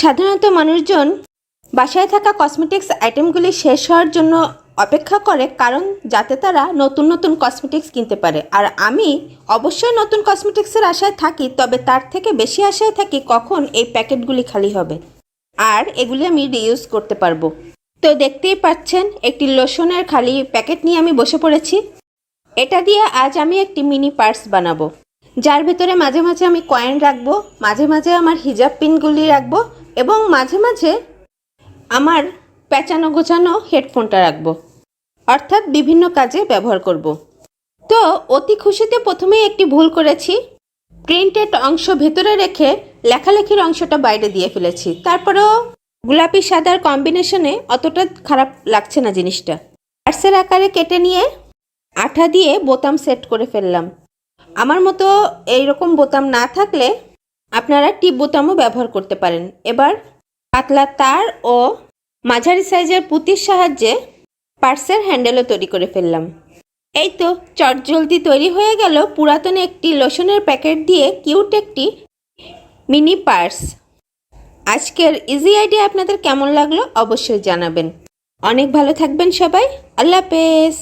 সাধারণত মানুষজন বাসায় থাকা কসমেটিক্স আইটেমগুলি শেষ হওয়ার জন্য অপেক্ষা করে কারণ যাতে তারা নতুন নতুন কসমেটিক্স কিনতে পারে। আর আমি অবশ্যই নতুন কসমেটিক্সের আশায় থাকি, তবে তার থেকে বেশি আশায় থাকি কখন এই প্যাকেটগুলি খালি হবে। আর এগুলি আমি রিইউজ করতে পারব। তো দেখতেই পাচ্ছেন, একটি লোশনের খালি প্যাকেট নিয়ে আমি বসে পড়েছি। এটা দিয়ে আজ আমি একটি মিনি পার্স বানাবো। যার ভেতরে মাঝে মাঝে আমি কয়েন রাখব, মাঝে মাঝে আমার হিজাব পিনগুলি রাখব এবং মাঝে মাঝে আমার পেঁচানো গোছানো হেডফোনটা রাখব, অর্থাৎ বিভিন্ন কাজে ব্যবহার করব। তো অতি খুশিতে প্রথমেই একটি ভুল করেছি। প্রিন্টেড অংশ ভেতরে রেখে লেখালেখির অংশটা বাইরে দিয়ে ফেলেছি। তারপরেও গোলাপি, সাদার কম্বিনেশনে অতটা খারাপ লাগছে না জিনিসটা। পার্সের আকারে কেটে নিয়ে আঠা দিয়ে বোতাম সেট করে ফেললাম। আমার মতো এইরকম বোতাম না থাকলে আপনারা টিপ বোতামও ব্যবহার করতে পারেন। এবার পাতলা তার ও মাঝারি সাইজের পুঁতির সাহায্যে পার্সের হ্যান্ডেলও তৈরি করে ফেললাম। এই তো চটজলদি তৈরি হয়ে গেল পুরাতন একটি লোশনের প্যাকেট দিয়ে কিউট একটি মিনি পার্স। আজকের ইজি আইডিয়া আপনাদের কেমন লাগল অবশ্যই জানাবেন। অনেক ভালো থাকবেন সবাই। আল্লাহ হাফেজ।